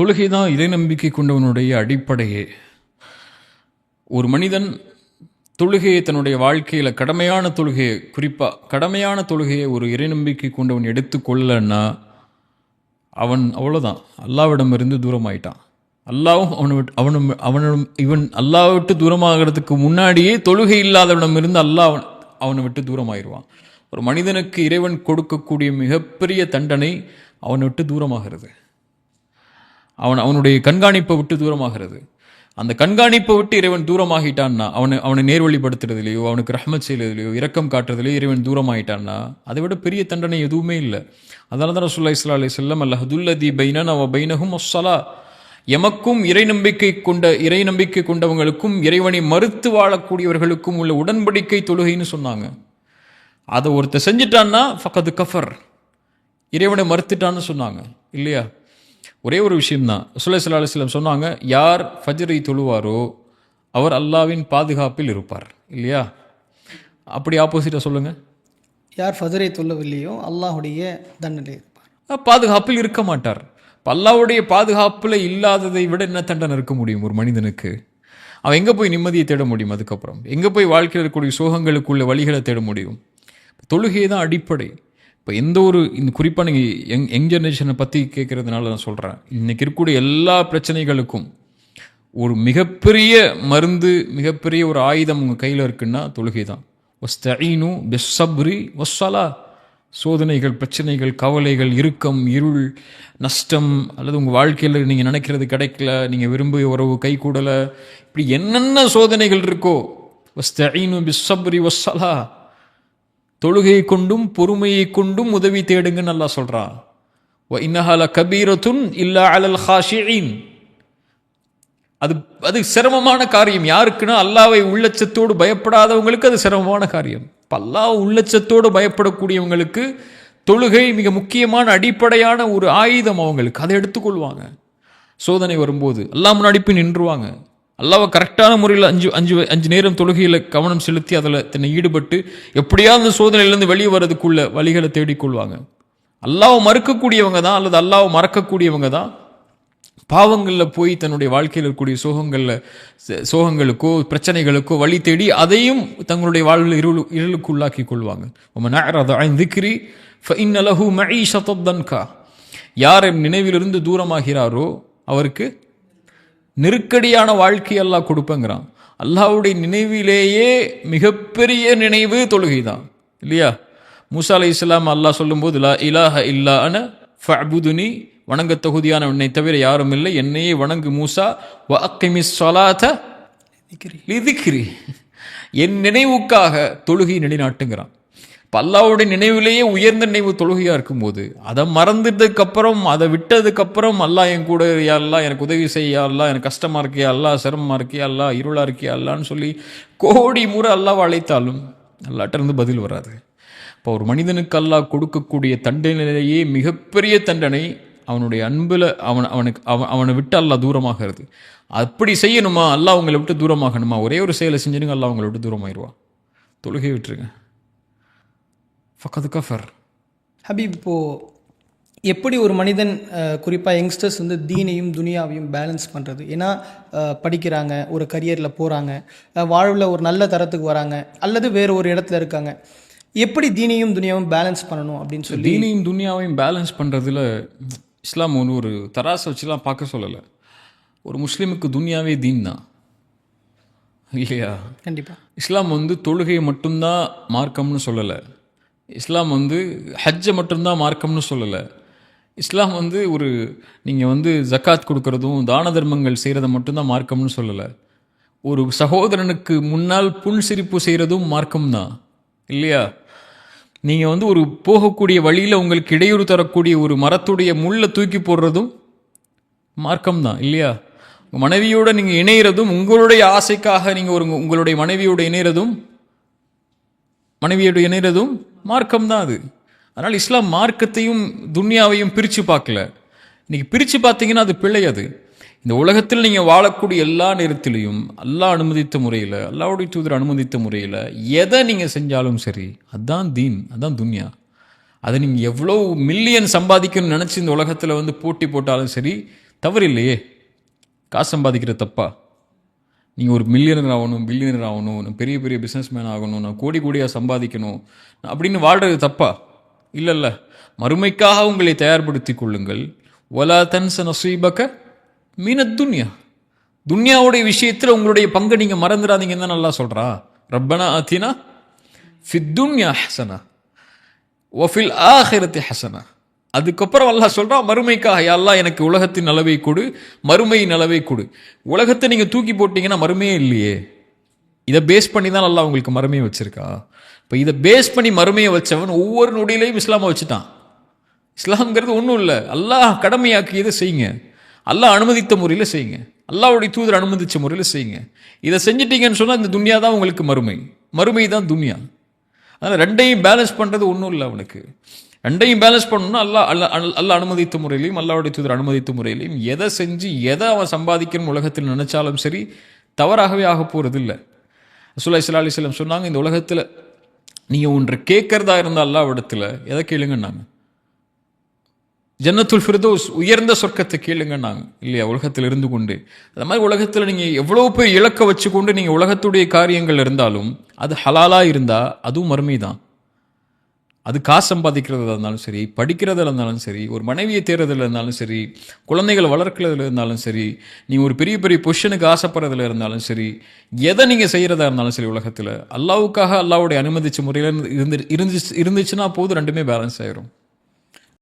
தொழுகை தான் இறை நம்பிக்கை கொண்டவனுடைய அடிப்படையே. ஒரு மனிதன் தொழுகையை தன்னுடைய வாழ்க்கையில் கடமையான தொழுகையை குறிப்பாக கடமையான தொழுகையை ஒரு இறை நம்பிக்கை கொண்டவன் எடுத்துக்கொள்ளன்னா அவன் அவ்வளோதான் அல்லாவிடமிருந்து தூரமாயிட்டான். அல்லாவும் அவனை விட்டு அவனும் அவனும் இவன் அல்லாவை விட்டு தூரமாகிறதுக்கு முன்னாடியே தொழுகை இல்லாதவனமிருந்து அல்லாஹ் அவன் அவனை விட்டு தூரமாயிடுவான் ஒரு மனிதனுக்கு இறைவன் கொடுக்கக்கூடிய மிகப்பெரிய தண்டனை அவனை விட்டு தூரமாகிறது. அவன் அவனுடைய கண்காணிப்பை விட்டு தூரமாகிறது. அந்த கண்காணிப்பை விட்டு இறைவன் தூரமாகிட்டான்னா அவனை அவனை நேர்வழிப்படுத்துறதுலையோ அவனுக்கு ரஹ்மத் செய்யறதுலையோ இரக்கம் காட்டுறதுலையோ இறைவன் தூரமாகிட்டான்னா அதை விட பெரிய தண்டனை எதுவுமே இல்லை. அதனால தான் ரசூல்லா இஸ்லா அலி செல்லம் அல்லஹதுல்லதி பைனன் அவ பைனஹும் ஒசலா எமக்கும் இறை நம்பிக்கை கொண்ட இறை நம்பிக்கை கொண்டவங்களுக்கும் இறைவனை மறுத்து வாழக்கூடியவர்களுக்கும் உள்ள உடன்படிக்கை தொழுகைன்னு சொன்னாங்க. அதை ஒருத்தர் செஞ்சிட்டான்னா ஃபக்கது கஃபர். இறைவனை மறுத்துட்டான்னு சொன்னாங்க. இல்லையா? ஒரே ஒரு விஷயம்தான். சுல்லை அலுவலம் சொன்னாங்க யார் ஃபஜ்ரை தொழுவாரோ அவர் அல்லாவின் பாதுகாப்பில் இருப்பார். இல்லையா? அப்படி ஆப்போசிட்டாக சொல்லுங்கள் யார் ஃபஜரை தொல்லவில்லையோ அல்லாஹுடைய தண்டனை இருப்பார். பாதுகாப்பில் இருக்க மாட்டார். இப்ப அல்லாஹ்வுடைய பாதுகாப்பில் இல்லாததை விட என்ன தண்டனை இருக்க முடியும் ஒரு மனிதனுக்கு? அவன் எங்கே போய் நிம்மதியை தேட முடியும் அதுக்கப்புறம்? எங்கே போய் வாழ்க்கையில் இருக்கக்கூடிய சோகங்களுக்குள்ள வழிகளை தேட முடியும்? தொழுகை தான் அடிப்படை. இப்போ எந்த ஒரு இந்த குறிப்பாக நீங்கள் யங் யங் ஜெனரேஷனை பற்றி கேட்குறதுனால நான் சொல்கிறேன் இன்றைக்கி இருக்கக்கூடிய எல்லா பிரச்சனைகளுக்கும் ஒரு மிகப்பெரிய மருந்து மிகப்பெரிய ஒரு ஆயுதம் உங்கள் கையில் இருக்குன்னா தொழுகை தான். ஒஸ்தீனு பெஸ்ஸப்ரி ஒஸ்ஸலா சோதனைகள் பிரச்சனைகள் கவலைகள் இறுக்கம் இருள் நஷ்டம் அல்லது உங்கள் வாழ்க்கையில் நீங்கள் நினைக்கிறது கிடைக்கல நீங்கள் விரும்பிய உறவு கை கூடலை இப்படி என்னென்ன சோதனைகள் இருக்கோ ஒஸ்தீனு பிஸ்ஸப்ரி ஒஸ்ஸலா தொழுகையை கொண்டும் பொறுமையை கொண்டும் உதவி தேடுங்கன்னு நல்லா சொல்கிறான் வ இன்னஹால கபீரத்துன் இல்லா அலல் ஹாஷியின். அது அது சிரமமான காரியம். யாருக்குன்னா அல்லாவை உள்ளச்சத்தோடு பயப்படாதவங்களுக்கு அது சிரமமான காரியம். இப்போ அல்லாஹ் உள்ளச்சத்தோடு பயப்படக்கூடியவங்களுக்கு தொழுகை மிக முக்கியமான அடிப்படையான ஒரு ஆயுதம் அவங்களுக்கு. அதை எடுத்துக்கொள்வாங்க. சோதனை வரும்போது எல்லாம் முன்னாடி போய் நின்றுவாங்க. அல்லாவை கரெக்டான முறையில் அஞ்சு அஞ்சு அஞ்சு நேரம் தொழுகையில் கவனம் செலுத்தி அதில் தன்னை ஈடுபட்டு எப்படியாவது அந்த சோதனையிலேருந்து வெளியே வர்றதுக்குள்ள வழிகளை தேடிக்கொள்வாங்க அல்லாவை மறுக்கக்கூடியவங்க தான் அல்லது அல்லாவை மறக்கக்கூடியவங்க தான் பாவங்களில் போய் தன்னுடைய வாழ்க்கையில் இருக்கக்கூடிய சோகங்களில் சோகங்களுக்கோ பிரச்சனைகளுக்கோ வழி தேடி அதையும் தங்களுடைய வாழ்வில் இருளு இருளுக்கு உள்ளாக்கி கொள்வாங்க. நம்ம அஅரத அன் திக்ரி தன்கா யார் என் நினைவிலிருந்து தூரமாகிறாரோ அவருக்கு நெருக்கடியான வாழ்க்கை அல்லாஹ் கொடுப்பேங்கிறான். அல்லாஹ்வுடைய நினைவிலேயே மிகப்பெரிய நினைவு தொழுகை தான் இல்லையா? மூசா அலை இஸ்லாம் அல்லாஹ் சொல்லும்போது லா இலாஹ இல்லா அன ஃபஅபுதுனி. வணங்க தகுதியான என்னை தவிர யாரும் இல்லை. என்னையே வணங்கு மூசா வ அக்கிமிஸ் சொலாத என் நினைவுக்காக தொழுகை நிலைநாட்டுங்கிறான். இப்போ அல்லாவுடைய நினைவிலேயே உயர்ந்த நினைவு தொழுகையாக இருக்கும்போது அதை மறந்துட்டதுக்கப்புறம் அதை விட்டதுக்கப்புறம் அல்லா அல்லாஹ் என் கூட யா எனக்கு உதவி செய்ய எனக்கு கஷ்டமாக இருக்கியா அல்லா சிரமமாக இருக்கியா அல்லா இருளாக இருக்கியா அல்லான்னு சொல்லி கோடி முறை அல்லாஹ் அழைத்தாலும் அல்லாட்டிருந்து பதில் வராது. இப்போ ஒரு மனிதனுக்கு அல்லாஹ் கொடுக்கக்கூடிய தண்டனையிலேயே மிகப்பெரிய தண்டனை அவனுடைய அன்பில் அவன் அவனுக்கு அவன் அவனை விட்டு அல்லா தூரமாகிறது. அப்படி செய்யணுமா? அல்லாஹ் அவங்களை விட்டு தூரமாகணுமா? ஒரே ஒரு செயலை செஞ்சிருங்க அல்லா அவங்களை விட்டு தூரமாயிருவா. தொழுகை விட்டுருங்க. ஃபக்கது கஃபர் ஹபீப் இப்போது எப்படி ஒரு மனிதன் குறிப்பாக யங்ஸ்டர்ஸ் வந்து தீனையும் துனியாவையும் பேலன்ஸ் பண்ணுறது ஏன்னா படிக்கிறாங்க ஒரு கரியரில் போகிறாங்க வாழ்வில் ஒரு நல்ல தரத்துக்கு வராங்க அல்லது வேறு ஒரு இடத்துல இருக்காங்க. எப்படி தீனையும் துனியாவும் பேலன்ஸ் பண்ணணும் அப்படின்னு சொல்லி தீனையும் துனியாவையும் பேலன்ஸ் பண்ணுறதுல இஸ்லாம் ஒன்று ஒரு தராசை வச்சுலாம் பார்க்க சொல்லலை. ஒரு முஸ்லீமுக்கு துனியாவே தீன் தான். இல்லையா? கண்டிப்பாக இஸ்லாம் வந்து தொழுகையை மட்டும்தான் மார்க்கம்னு சொல்லலை. இஸ்லாம் வந்து ஹஜ்ஜை மட்டும்தான் மார்க்கம்னு சொல்லலை. இஸ்லாம் வந்து ஒரு நீங்கள் வந்து ஜக்காத் கொடுக்கறதும் தான தர்மங்கள் செய்கிறத மட்டும்தான் மார்க்கம்னு சொல்லலை. ஒரு சகோதரனுக்கு முன்னால் புன்சிரிப்பு செய்கிறதும் மார்க்கம்தான். இல்லையா? நீங்கள் வந்து ஒரு போகக்கூடிய வழியில் உங்களுக்கு இடையூறு தரக்கூடிய ஒரு மரத்துடைய முள்ளை தூக்கி போடுறதும் மார்க்கம்தான் இல்லையா? உங்கள் மனைவியோட நீங்கள் இணையிறதும் உங்களுடைய ஆசைக்காக நீங்கள் ஒரு உங்களுடைய மனைவியோட இணையிறதும் மனைவியோட இணையிறதும் மார்க்கம் தான் அது. அதனால் இஸ்லாம் மார்க்கத்தையும் துன்யாவையும் பிரித்து பார்க்கல. இன்றைக்கி பிரித்து பார்த்தீங்கன்னா அது பிழை அது. இந்த உலகத்தில் நீங்கள் வாழக்கூடிய எல்லா நேரத்திலையும் அல்லாஹ் அனுமதித்த முறையில் அல்லாவுடைய தூதர் அனுமதித்த முறையில் எதை நீங்கள் செஞ்சாலும் சரி அதான் தீன் அதான் துன்யா. அதை நீங்கள் எவ்வளோ மில்லியன் சம்பாதிக்கணும்னு நினச்சி இந்த உலகத்தில் வந்து போட்டி போட்டாலும் சரி தவறு இல்லையே காசு சம்பாதிக்கிற தப்பா? நீங்கள் ஒரு மில்லியனர் ஆகணும் பில்லியனர் ஆகணும் நான் பெரிய பெரிய பிஸ்னஸ் மேன் ஆகணும் நான் கோடி கோடியாக சம்பாதிக்கணும் அப்படின்னு வாழ்கிறது தப்பா? இல்லை இல்லை. மறுமைக்காக உங்களை தயார்படுத்தி கொள்ளுங்கள். ஒலா தன்ச நசீபக்க மீன துன்யா. துன்யாவுடைய விஷயத்தில் உங்களுடைய பங்கை நீங்கள் மறந்துடாதீங்கன்னு தான் நல்லா சொல்கிறா ரப்பனா ஆத்தினா ஃபித்துன்யா ஹசனா. ஒஃபில் ஆஹிரத்தி ஹசனா. அதுக்கப்புறம் அல்லாஹ் சொல்கிறான் மறுமைக்காக யா அல்லாஹ் எனக்கு உலகத்தின் அளவை கொடு மறுமை அளவை கொடு. உலகத்தை நீங்கள் தூக்கி போட்டீங்கன்னா மறுமையே இல்லையே. இதை பேஸ் பண்ணி தான் நல்லா உங்களுக்கு மறுமையை வச்சுருக்கா. இப்போ இதை பேஸ் பண்ணி மறுமையை வச்சவன் ஒவ்வொரு நொடியிலையும் இஸ்லாமை வச்சுட்டான். இஸ்லாம்ங்கிறது ஒன்றும் இல்லை. அல்லாஹ் கடமையாக்கியதை செய்யுங்க. அல்லாஹ் அனுமதித்த முறையில் செய்யுங்க. அல்லாவுடைய தூதர் அனுமதித்த முறையில் செய்யுங்க. இதை செஞ்சிட்டீங்கன்னு சொன்னால் இந்த துன்யா தான் உங்களுக்கு மறுமை. மறுமை தான் துன்யா. அதனால் ரெண்டையும் பேலன்ஸ் பண்ணுறது ஒன்றும் இல்லை அவனுக்கு. ரெண்டையும் பேலன்ஸ் பண்ணணும்னா அல்லா அல்ல அல்ல அனுமதித்த முறையிலையும் அல்லாவுடைய தூதர் அனுமதித்த முறையிலையும் எதை செஞ்சு எதை அவன் சம்பாதிக்கணும் உலகத்தில் நினைச்சாலும் சரி தவறாகவே ஆக போகிறது இல்லை ரசூலுல்லாஹி ஸல்லல்லாஹு அலைஹி சொன்னாங்க இந்த உலகத்தில் நீங்கள் ஒன்றை கேட்கறதா இருந்தால் அல்லாவிடத்தில் எதை கேளுங்கன்னாங்க ஜன்னத்துல் ஃபிர்தோஸ் உயர்ந்த சொர்க்கத்தை கேளுங்கன்னாங்க இல்லையா உலகத்தில் இருந்து கொண்டு. அந்த மாதிரி உலகத்தில் நீங்கள் எவ்வளோ பேர் இலக்க வச்சுக்கொண்டு நீங்கள் உலகத்துடைய காரியங்கள் இருந்தாலும் அது ஹலாலாக இருந்தால் அதுவும் மறுமை தான் அது காசு சம்பாதிக்கிறதா இருந்தாலும் சரி படிக்கிறதுல இருந்தாலும் சரி ஒரு மனைவியை தேர்றதுல இருந்தாலும் சரி குழந்தைகள் வளர்க்குறதுல இருந்தாலும் சரி நீ ஒரு பெரிய பெரிய பொஷனுக்கு ஆசைப்படுறதுல இருந்தாலும் சரி எதை நீங்கள் செய்கிறதா இருந்தாலும் சரி உலகத்தில் அல்லாவுக்காக அல்லாவுடைய அனுமதிச்ச முறையில் இருந்து இருந்துச்சு இருந்துச்சுன்னா போதும் ரெண்டுமே பேலன்ஸ் ஆயிரும்.